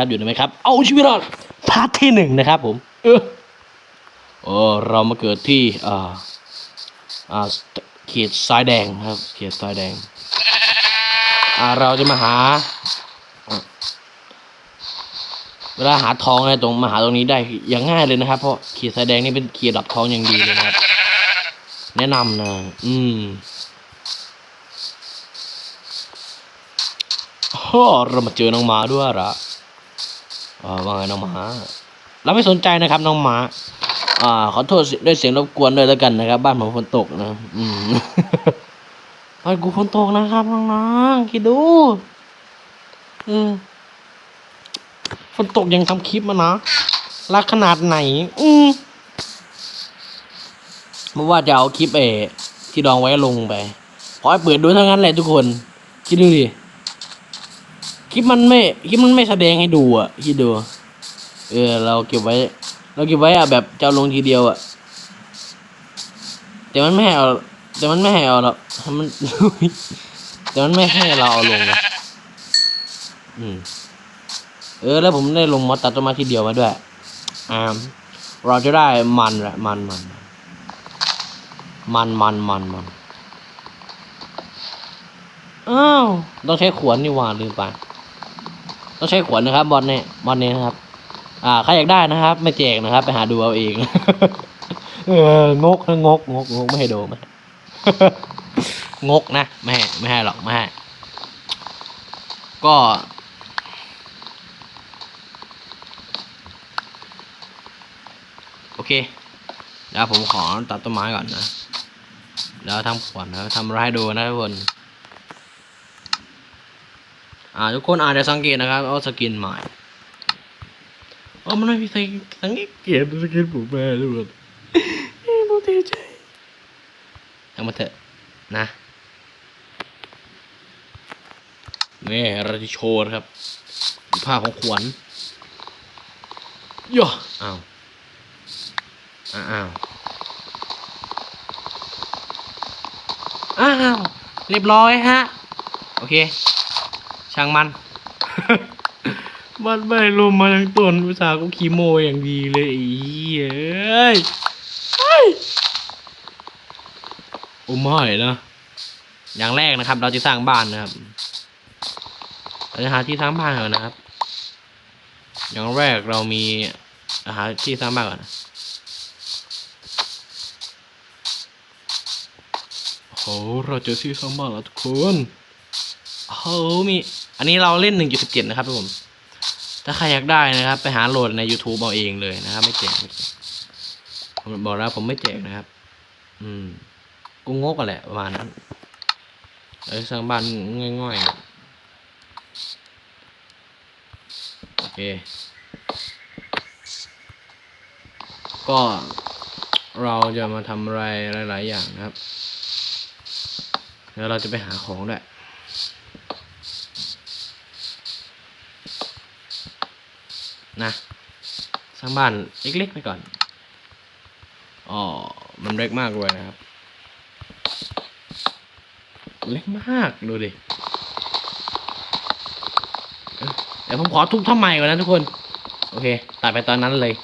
นะครับ อยู่ไหมครับ เอาชีวิตรอดพาร์ทที่หนึ่งนะครับผม เออโอ้เรามาเกิดที่อ่าอ่าเขตทรายแดงครับ เขตทรายแดง อ่าเราจะมาหา เวลาหาทองอะไรตรงมาหาตรงนี้ได้อย่างง่ายเลยนะครับ เพราะเขียดสายแดงนี่เป็นเขียดดับทองอย่างดีเลยนะครับ แนะนำนะ อืมเรามาเจอน้องหมาด้วยเหรอ ว่าไงน้องหมาเราไม่สนใจนะครับน้องหมาอ่าขอโทษด้วยเสียงรบกวนด้วยแล้วกันนะครับ บ้านผมฝนตกนะ อืมบ้านกูฝนตกนะครับน้องๆคิดดูเออฝนตกยังทำคลิปมานะรักขนาดไหน อืมเมื่อว่าจะเอาคลิปเอที่ดองไว้ลงไปขอให้เปิดดูเท่านั้นแหละทุกคน คิดดูดิ คลิปมันไม่คลิปมันไม่แสดงให้ดูอะคิดดู เออ เราเก็บไว้ เราเก็บไว้อะแบบจะเอาลงทีเดียวอะแต่มันไม่ให้เอาแต่มันไม่ให้เอาหรอกมันแต่มันไม่ให้เราเอาลงนะอืมเออ แล้วผมได้ลงมอสตัดต้นไม้ทีเดียวมาด้วยอ่าเราจะได้มันแหละมันมันมันมันมันมันอ้าว ต้องใช้ขวานนี่หว่าลืมไป ต้องใช้ขวานนะครับบอลเนี่ยบอลเนี่ยนะครับ อ่าใครอยากได้นะครับ ไม่แจกนะครับ ไปหาดูเอาเองเอองกนะงกงกงกไม่ให้ดูไหมงกนะไม่ให้ไม่ให้หรอกไม่ให้ก็โอเคเดี๋ยวผมขอตัดต้นไม้ก่อนนะเดี๋ยวทำขวัญนะทำไรให้ดูนะทุกคน อ่าทุกคนอาจจะสังเกตนะครับว่าสกินใหม่อ๋อมันไม่มีสังสังเกตสกินผมแม่ทุกคนเอ้ยผมดีใจทั้งมาเถอะนะนี่เราจะโชว์ครับภาพของขวัญย่ออ้าวอ้าวอ้าวเรียบร้อยฮะ โอเค ช่างมันมันไม่ลมมาทั้งต้นภาษาห์กูคีโมอย่างดีเลยไอ้เหี้ยเอ้ยเฮ้ยโอ้ไม่นะอย่างแรกนะครับ เราจะสร้างบ้านนะครับเราจะหาที่สร้างบ้านก่อนนะครับ อย่างแรกเรามีหาที่สร้างบ้านก่อนนะโหเราเจอที่สร้างบ้านแล้วทุกคนโอ้มี อันนี้เราเล่น 1.17 นะครับทุกคนถ้าใครอยากได้นะครับ ไปหาโหลดใน YouTube เอาเองเลยนะครับไม่แจกไม่แจกผมบอกแล้วผมไม่แจกนะครับ อืมกูงกกันแหละประมาณนั้นเอ้ยสร้างบ้านง่อยๆโอเค ก็เราจะมาทำอะไรหลาย ๆ อย่างนะครับ แล้วเราจะไปหาของด้วย นะสร้างบ้านเล็กๆไปก่อนอ๋อมันเล็กมากเลยนะครับ เล็กมากดูดิเดี๋ยวผมขอทุบทำไมก่อนนะทุกคน โอเคตัดไปตอนนั้นเลย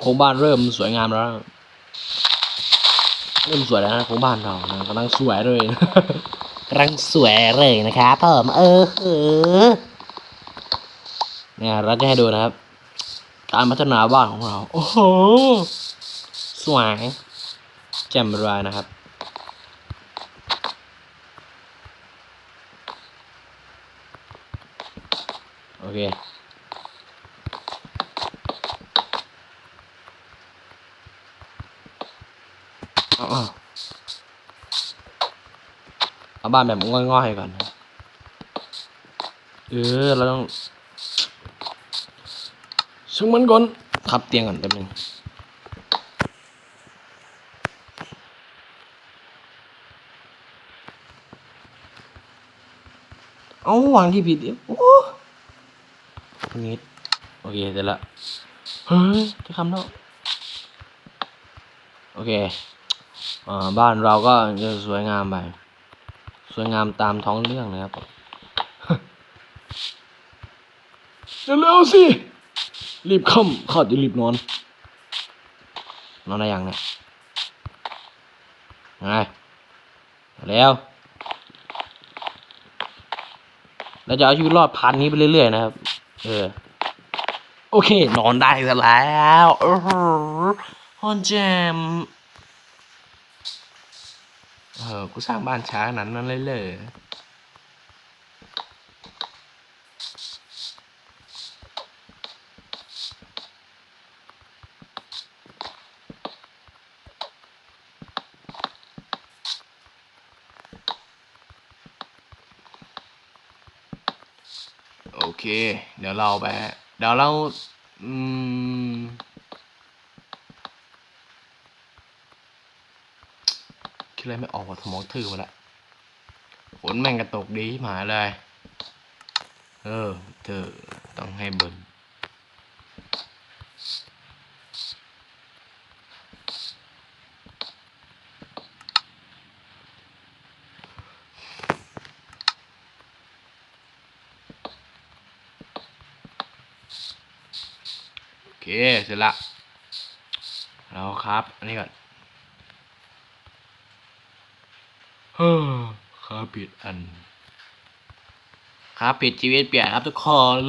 โครงบ้านเริ่มสวยงามแล้ว เริ่มสวยแล้วนะโครงบ้านเรานะกำลังสวยเลยกำลังสวยเลยนะครับผมเออเออเนี่ยเราจะให้ดูนะครับ การพัฒนาบ้านของเราโอ้โหสวยแจ่มรายนะครับโอเค บ้านแบบง่อยๆก่อน เออ เราต้องช่างมันก่อนทับเตียงก่อนแป๊บนึงเอาวางที่ผิดเดี๋ยวโอ้นิดโอเคเสร็จละเฮ้ยจะทำแล้วโอเค อ่า บ้านเราก็จะสวยงามไป สวยงามตามท้องเรื่องนะครับผมจะเร็วสิ รีบค่ำข้าจะรีบนอน นอนได้ยังเนี่ยไงแล้วเราจะเอาชีวิตรอดพันนี้ไปเรื่อยๆนะครับ เออ โอเค นอนได้ซะแล้วโอ้โหฮอนแจม เออ กูสร้างบ้านช้าขนาดนั้นเลยเลยโอเค เดี๋ยวเราไป เดี๋ยวเรา อืม คิดอะไรไม่ออกว่าสมองทื่อมาละฝนแม่งกระตกดีหมาเลย เออเธอต้องให้เบิร์นโอเคเสร็จละแล้วครับ อันนี้ก่อน เฮ้อขาผิดอันขาผิดชีวิตเปลี่ยนครับทุกคน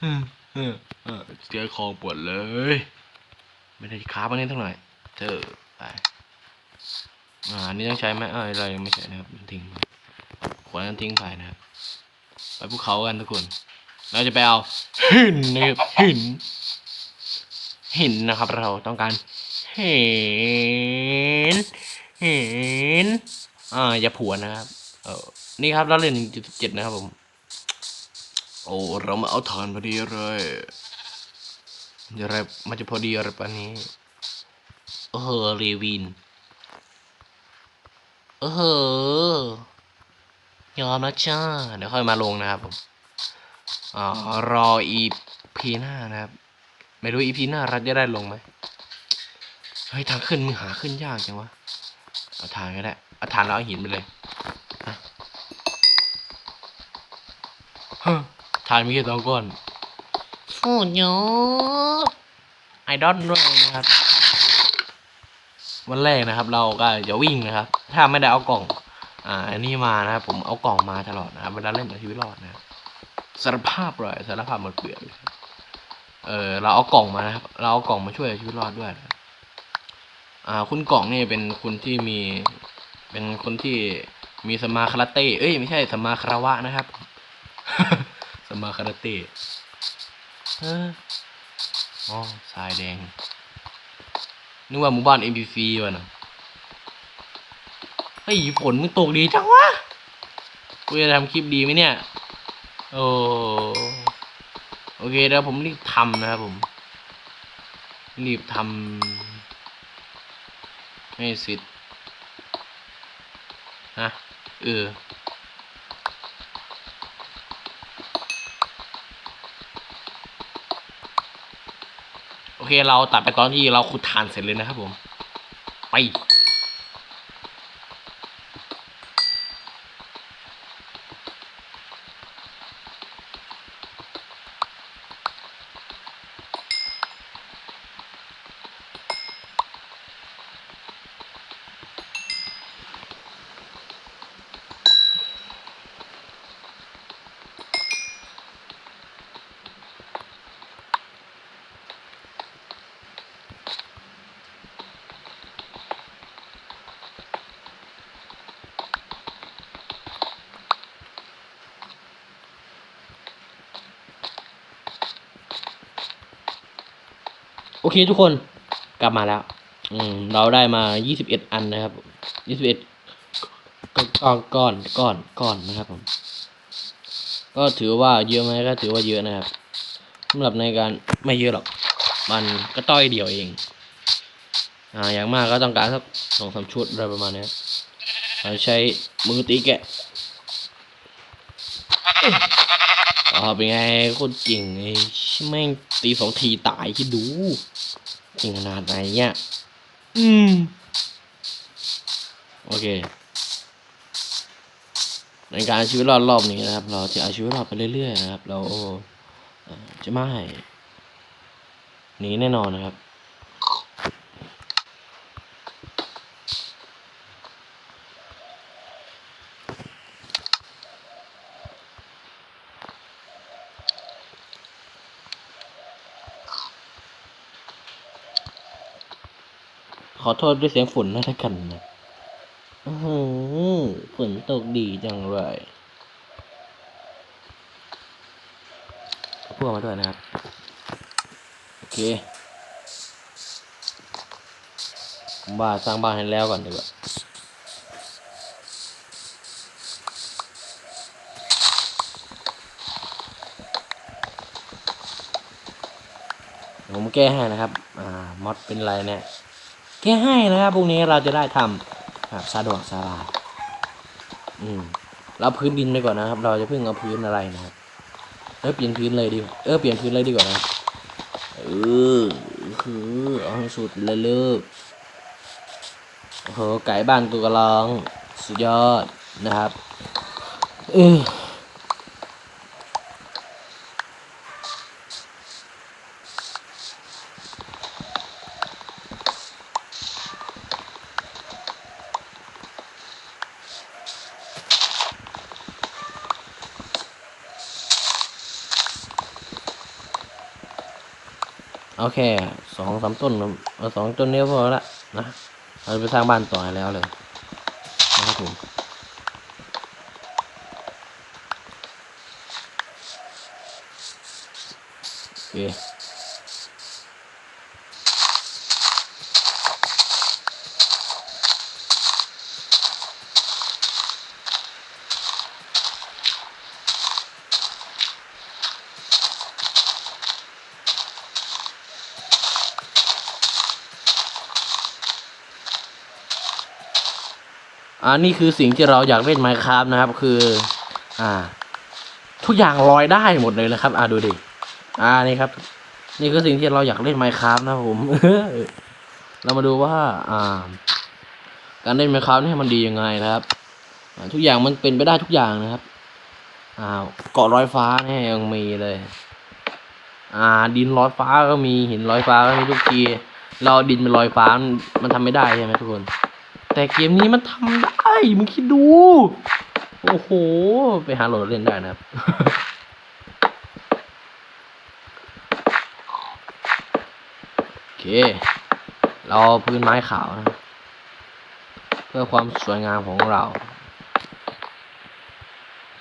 เออเออเออเสียคอปวดเลย ไม่ได้ค้ามาเล่นเท่าไหร่เธอไปอ่าอันนี่ต้องใช้ไหมเอออะไรยังไม่ใช่นะครับทิ้งไปควรต้องทิ้งไปนะครับไปภูเขากันทุกคน เราจะไปเอาหินนะครับหิน หินนะครับเราต้องการหินหิน อ่าอย่าผัวนะครับ เออนี่ครับเราเล่นถึงจุดเจ็ดนะครับผม โอ้เรามาเอาฐานพอดีเลยจะอะไรมันจะพอดีอะไรปะนี้เออเรวิน เออยอมแล้วจ้าเดี๋ยวค่อยมาลงนะครับผมอ่ารออีพีหน้านะครับ ไม่รู้อีพีหน้าเราจะได้ลงไหมเฮ้ยทางขึ้นมึงหาขึ้นยากจังวะ เอาทางก็ได้ เอาทางแล้วเอาหินไปเลยอะฮะทางมีแค่สองก้อนโอ้ยไอดอลด้วยนะครับ วันแรกนะครับ เราก็จะวิ่งนะครับ ถ้าไม่ได้เอากล่อง อ่า อันนี้มานะครับ ผมเอากล่องมาตลอดนะครับเวลาเล่นเอาชีวิตรอดนะครับสารภาพเลยสารภาพหมดเปลือกเลยครับเออเราเอากล่องมานะครับ เราเอากล่องมาช่วยเอาชีวิตรอดด้วยนะครับอ่า คุณกล่องนี่เป็นคนที่มี เป็นคนที่มีสมาคาราเต้เอ้ยไม่ใช่สมาคารวะนะครับ สมาคาราเต้อ๋อทรายแดงนึกว่าหมู่บ้าน NPC วะนะเฮ้ยฝนมึงตกดีจังวะกูจะทำคลิปดีไหมเนี่ย โอ้โอเคเดี๋ยวผมรีบทำนะครับผม รีบทำให้สิทธ์ ฮะเออโอเคเราตัดไปตอนที่เราขุดฐานเสร็จเลยนะครับผม ไป โอเคทุกคนกลับมาแล้ว อืม เราได้มา 21 อันนะครับ 21ก้อนก้อนก้อนก้อนนะครับผม ก็ถือว่าเยอะไหมก็ถือว่าเยอะนะครับสำหรับในการไม่เยอะหรอก มันก็ต้อยเดียวเอง อ่า อย่างมากก็ต้องการสักสองสามชุดอะไรประมาณนี้เราใช้มือตีแกะอ๋อเป็นไงโคตรเก่งไอ้แม่งตีสองทีตายคิดดู เก่งขนาดไหนเนี่ยอืม โอเค ในการเอาชีวิตรอดรอบนี้นะครับ เราจะเอาชีวิตรอดไปเรื่อยๆนะครับ เราเอ่อจะไม่หนีแน่นอนนะครับ อโทษด้วยเสียงฝนนะท่านกันนะโอ้โหฝนตกดีจังเลยเอาพวกมาด้วยนะครับ โอเคผมว่าสร้างบ้านให้แล้วก่อนดีกว่าผมแก้ให้นะครับ อ่ามอดเป็นไรเนี่ย แก้ให้นะครับพรุ่งนี้เราจะได้ทำแบบสะดวกสบายอืมเราพื้นดินไปก่อนนะครับ เราจะเพิ่งเอาพื้นอะไรนะครับเออเปลี่ยนพื้นเลยดีกว่าเออเปลี่ยนพื้นเลยดีกว่านะเออคือเอาสุดเลยเลิกโอ้โหไก่บ้านตัวกระลอง สุดยอดนะครับ เออ โอเคสองสามต้นเอาสองต้นนี้พอละนะเราจะไปสร้างบ้านต่อแล้วเลยนะครับผมโอเค อ่านี่คือสิ่งที่เราอยากเล่น Minecraft นะครับ คือ อ่า ทุกอย่างลอยได้หมดเลยนะครับ อ่าดูดิ อ่านี่ครับ นี่คือสิ่งที่เราอยากเล่น Minecraft นะผมเรามาดูว่า อ่า การเล่น Minecraft นี่มันดียังไงนะครับทุกอย่างมันเป็นไปได้ทุกอย่างนะครับอ่าเกาะลอยฟ้าเนี่ยยังมีเลย อ่า ดินลอยฟ้าก็มีหินลอยฟ้าก็มีทุกทีเราดินเป็นลอยฟ้ามันมันทำไม่ได้ใช่ไหมทุกคน แต่เกมนี้มันทำได้มึงคิดดู โอ้โห ไปหาโหลดเล่นได้นะครับ โอเค เราเอพื้นไม้ขาวนะ เพื่อความสวยงามของเรา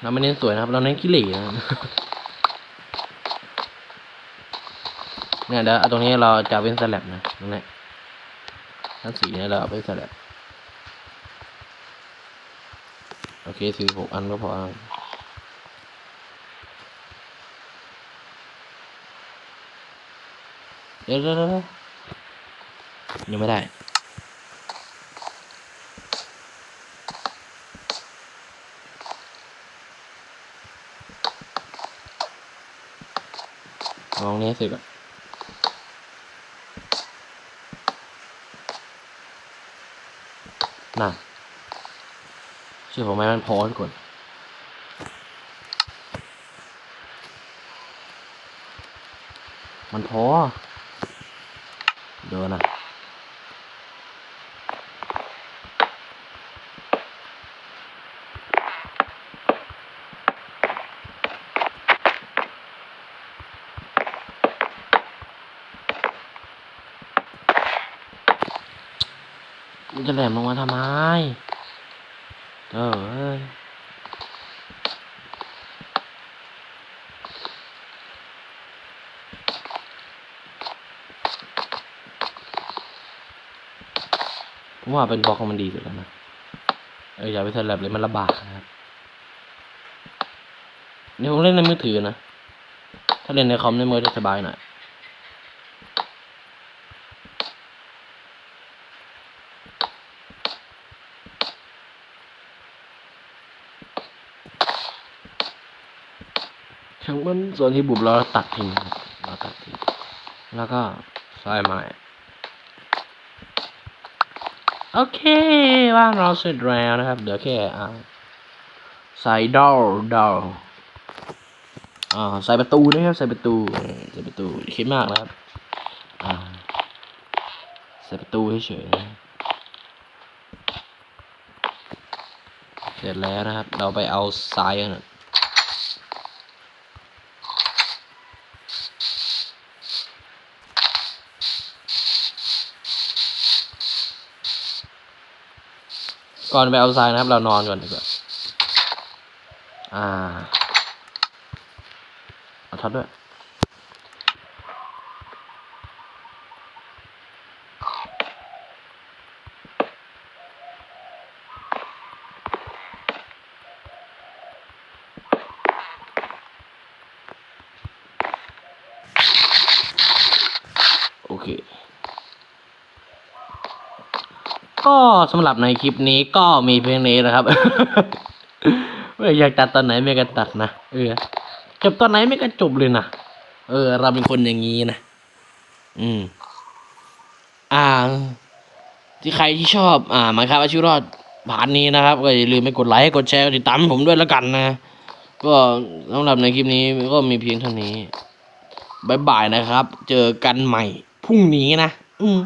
เราไม่เน้นสวยนะครับ เราเน้นขี้เหร่นะเนี่ยเดี๋ยวเอตรงนี้เราจะเป็นสลับนะตรงนี้ทั้งสีเนี่ยเราเอาไปสลับ โอเคสี่หกอันก็พอแล้วเดี๋ย คือผมให้มันพอสก่อนมันพอเดินนะมันจะแหลมลงมาทำไม เออผมว่าเป็นบล็อกของมันดีสุดแล้วนะเอออย่าไปสลับเลยมันลำบากนะครับนี่ผมเล่นในมือถือนะ ถ้าเล่นในคอมในมือจะสบายหน่อย ทั้งบน ส่วนที่บุบเราตัดทิ้งเราตัดทิ้งแล้วก็ใส่ใหม่โอเคบ้านเราเสร็จแล้วนะครับเหลือแค่ใส่ดอลดอลอ่าใส่ประตูนะครับใส่ประตูใส่ประตูคิดมากนะครับอ่าใส่ประตูเฉยๆเสร็จแล้วนะครับ เราไปเอาทรายกันนะ ก่อนไปเอาทรายนะครับ เรานอนก่อนดีกว่าอ่าเอาทัดด้วย โอเค ก็ สำหรับในคลิปนี้ก็มีเพียงนี้นะครับไม่อยากตัดตอนไหนไม่กันตัดนะเออจบตอนไหนไม่กันจบเลยนะเออ เราเป็นคนอย่างนี้นะ อืม อ่า ที่ใครที่ชอบ อ่ามาครับอาชีวรอดผ่านนี้นะครับก็อย่าลืมไปกดไลค์กดแชร์กดติดตามผมด้วยแล้วกันนะ ก็สำหรับในคลิปนี้ก็มีเพียงเท่านี้บายบายนะครับ เจอกันใหม่พรุ่งนี้นะ อืม